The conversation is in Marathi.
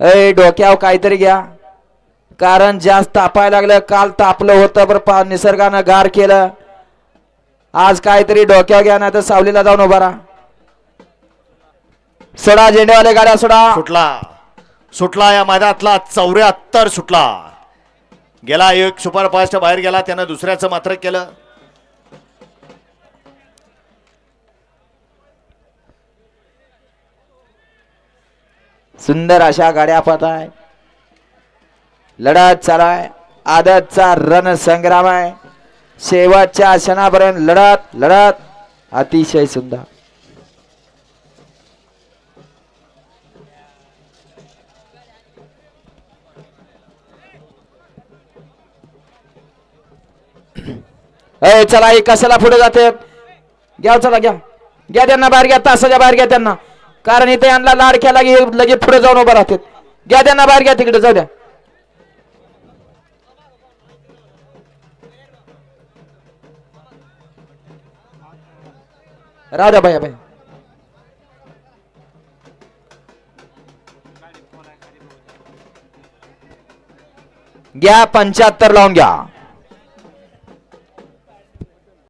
ए डोक्यावर काहीतरी घ्या. कारण जास्त तापायला लागलं काल तापलं होतं बरं पा निसर्गानं गार केलं. आज काहीतरी डोक्यावर घ्या नाही तर सावलीला जाऊन उभा राहा. सोडा झेंडेवाले गाड्या सोडा. सुटला. सुटला या मैदानातला चौऱ्याहत्तर सुटला. गेला एक सुपरफास्ट बाहेर गेला त्यानं दुसऱ्याचं मात्र केलं. सुंदर अशा गाड्या पाहत आहे लढत चालाय. आदतचा रण संग्राम आहे शेवटच्या क्षणापर्यंत लढत लढत. अतिशय सुंदर. अय चला हे कशाला पुढे जाते? घ्या चला घ्या. घ्या त्यांना बाहेर घ्या तासाच्या बाहेर घ्या त्यांना. कारण इथे यांना लाडक्याला केला की पुढे जाऊन उभं राहतात घ्या त्यांना बाहेर घ्या तिकडे जाऊ द्या. राधा द्या भैया घ्या पंच्याहत्तर लावून घ्या.